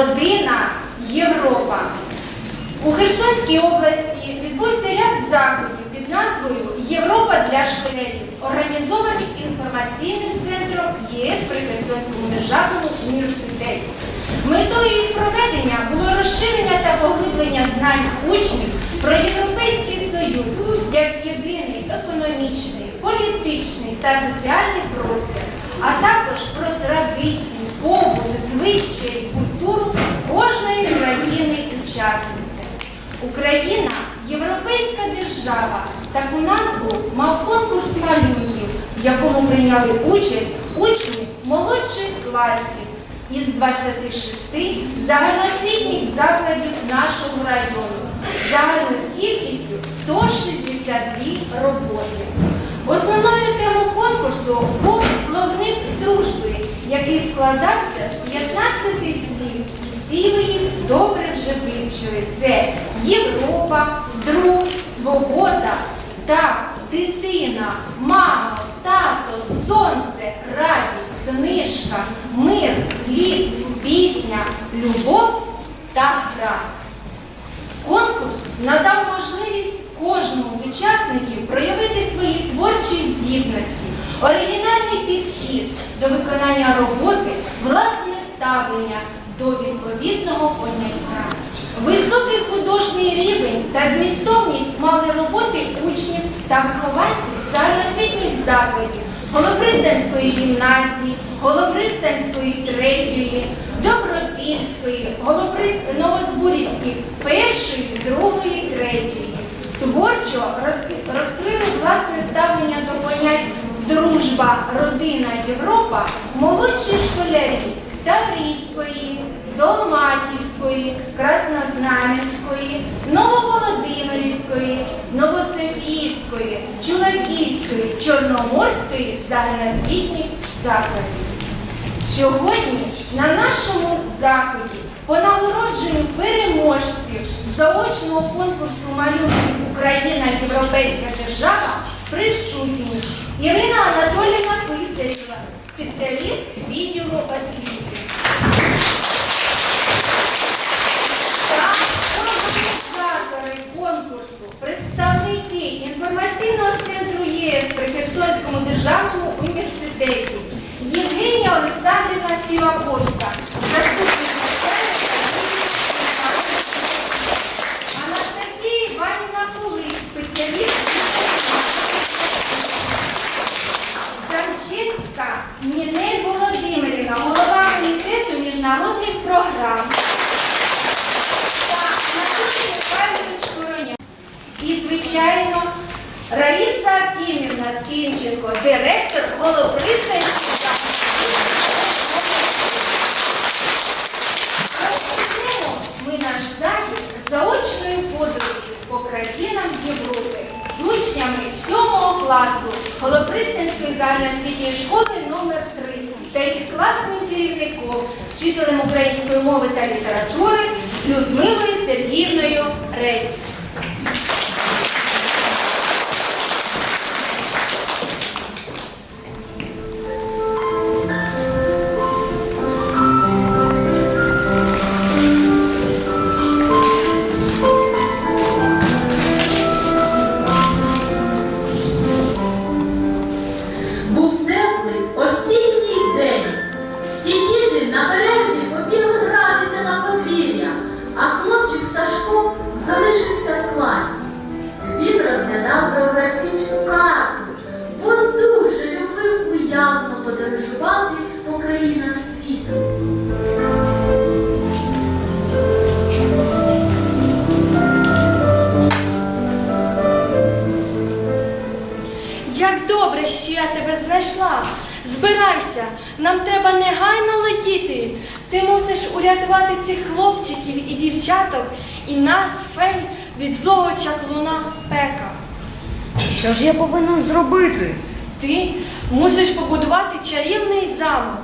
родина, Європа. У Херсонській області відбувся ряд заходів під назвою Європа для школярів, організованих інформаційним центром ЄС при Херсонському державному університеті. Метою їх проведення було розширення та поглиблення знань учнів про Європейський Союз як єдиний економічний, політичний та соціальний простір, а також про традиції, побут, звичаї, культуру кожної країни-учасниці. Україна європейська держава. Таку назву мав конкурс малюнків, в якому прийняли участь учні молодших класів із 26 загальноосвітніх закладів нашого району загальною кількістю 162 роботи. Основною темою конкурсу був словник дружби, який складався з 15 слів, всі добре вже вивчили. Це Європа, друг, свобода, так, дитина, мама, тато, сонце, радість, книжка, мир, хліб, пісня, любов та гра. Конкурс надав можливість кожному з учасників проявити свої творчі здібності, оригінальний підхід до виконання роботи, власне ставлення до відповідного поняття. Високий художній рівень та змістовність мали роботи учнів та вихованців загальноосвітніх закладів Голобристанської гімназії, Голобристанської третьої, Добропільської, Голобрист... Новозбурівських першої, другої, третьої. Творчо розкрили власне ставлення до понять дружба, родина, Європа, молодші школярі Таврійської, Долматівської, Краснознам'янської, Нововолодимирівської, Новософіївської, Чулаківської, Чорноморської загальноосвітніх закладів. Сьогодні на нашому заході по нагородженню переможців заочного конкурсу малюнків Україна Європейська держава присутні Ірина Анатоліївна Писарєва, спеціаліст Замчинська Нінель Володимирівна, голова комітету міжнародних програм. Та Анатолій Михайлович Короня. І, звичайно, Раїса Акімівна Кімченко, директор Голобристанської Розпочнемо ми наш захід заочною 7 класу Голопристанської загальноосвітньої школи номер 3 та їх класним керівником, вчителем української мови та літератури Людмилою Сергіївною Рець. Нам треба негайно летіти. Ти мусиш урятувати цих хлопчиків і дівчаток і нас, фей, від злого чаклуна пека. Що ж я повинен зробити? Ти мусиш побудувати чарівний замок.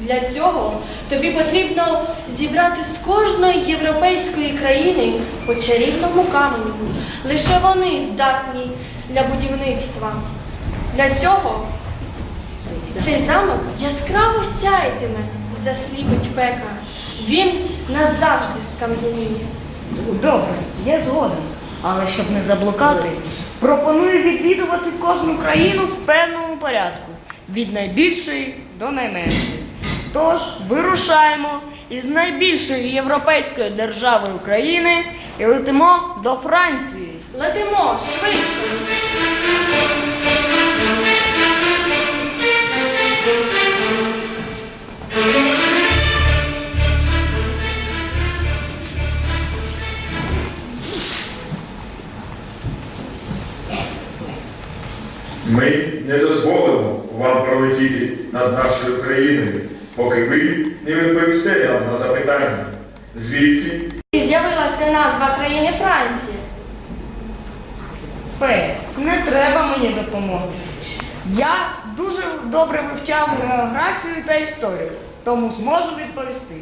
Для цього тобі потрібно зібрати з кожної європейської країни по чарівному каменю. Лише вони здатні для будівництва. Для цього цей замок яскраво сяйтиме засліпить пека. Він назавжди скам'яніє. Добре, я згоден. Але щоб не заблукати, пропоную відвідувати кожну країну в певному порядку. Від найбільшої до найменшої. Тож вирушаємо із найбільшої європейської держави України і летимо до Франції. Летимо швидше. Ми не дозволимо вам пролетіти над нашою країною, поки ви не відповісте нам на запитання, звідки з'явилася назва країни Франції. Фей, не треба мені допомоги. Я дуже добре вивчав географію та історію, тому зможу відповісти.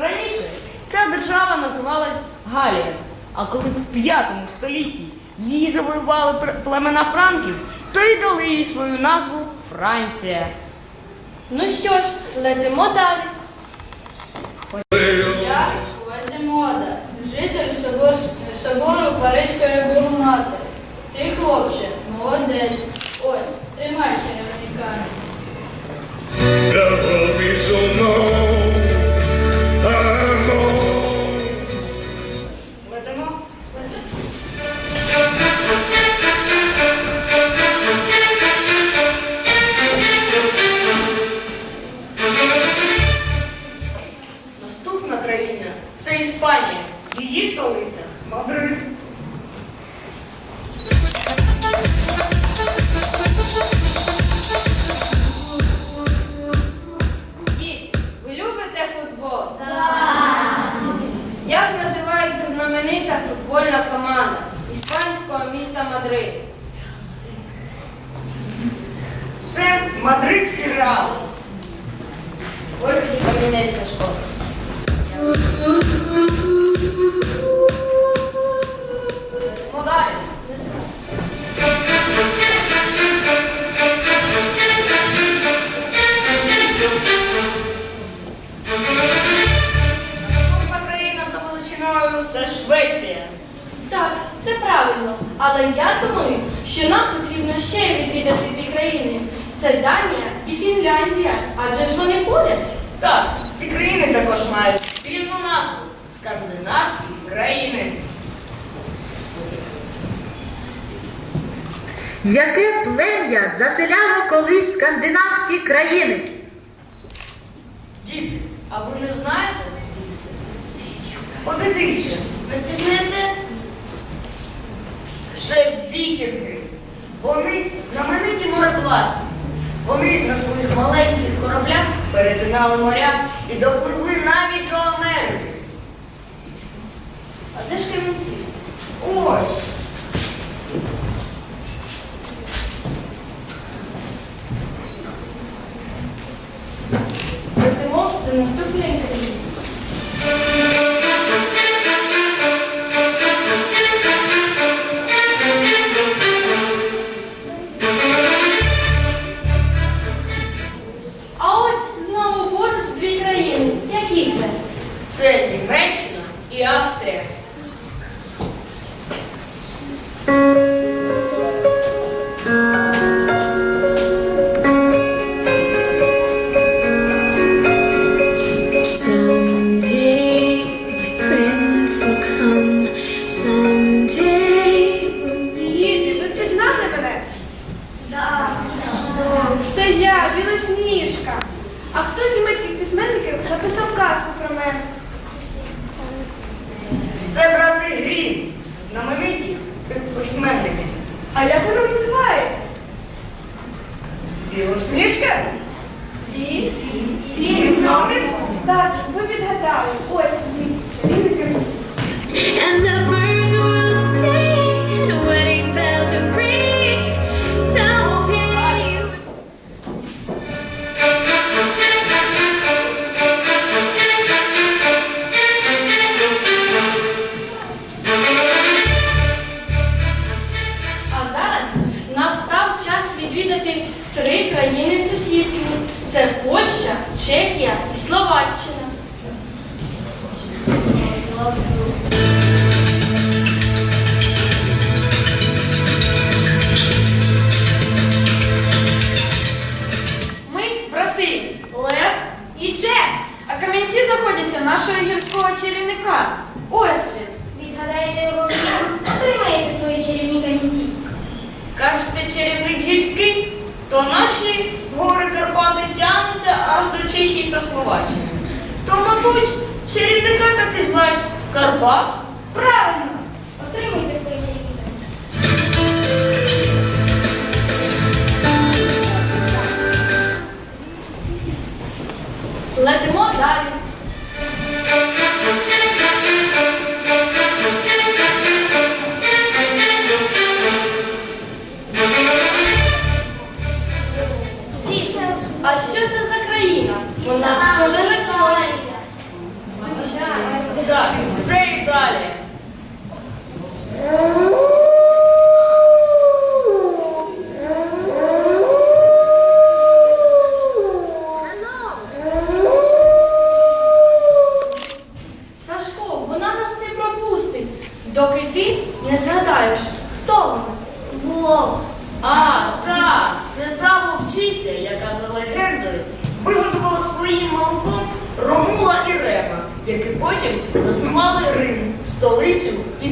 Раніше ця держава називалась Галія, а коли в 5 столітті її завоювали племена франків, то й дали їй свою назву Франція. Ну що ж, летимо далі. Я Квазімода, житель собор, собору Паризької гурмати. Ти, хлопче, молодець. Ось, тримай чарівний камінь. Міста Мадрид? Це мадридський реал. Ось тобі камінець. Летимо далі. Наступна країна за величиною це Швеція. Так, це правильно. Але я думаю, що нам потрібно ще відвідати дві країни. Це Данія і Фінляндія. Адже ж вони поряд. Так, ці країни також мають спільну назву скандинавські країни. Яке плем'я заселяло колись скандинавські країни? Діти, а ви не знаєте? Подивіться, не пізнаєте? Вікінги. Вони знамениті мореплавці. Вони на своїх маленьких кораблях перетинали моря і допливли навіть до Америки. А де ж камінці? Ось. Летимо до наступної країни. Білосніжка? Ліс. Сім номер? Так, ви відгадали. Ось візьміть. Він камінці. And the birds will sing, and wedding bells will ring. Someday you А зараз три країни сусідки це Польща, Чехія і Словаччина. Ми брати Лев і Джек, а кам'янці знаходяться нашого гірського чарівника. Ось він. Відгадаєте його, отримаєте свої чарівні камінці. Кажете, чарівні то наші гори Карпати тягнуться аж до Чехії та Словаччини. То, мабуть, чарівника так і звають Карпат. Правильно, отримуйте свої чарівника. Летимо далі.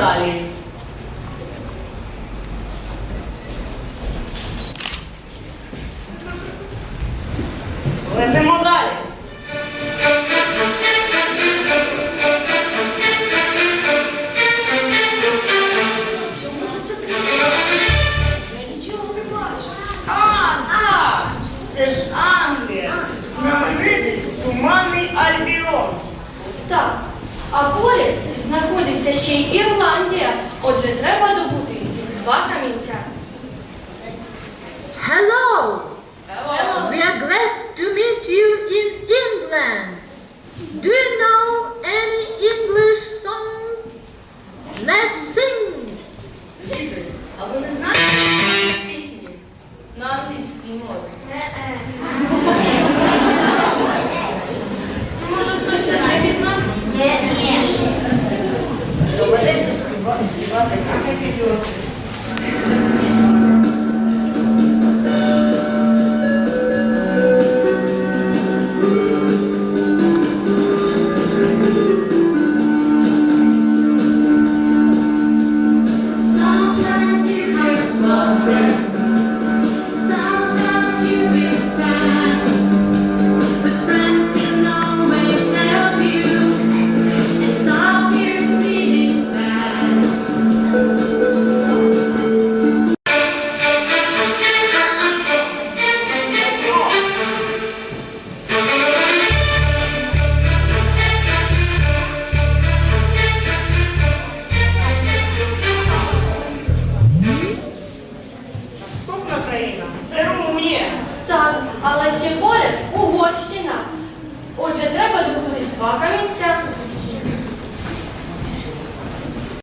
Italia. Ще й Ірландія. Отже, треба добути два камінця. Hello! Hello. We are glad to meet you in England. Do you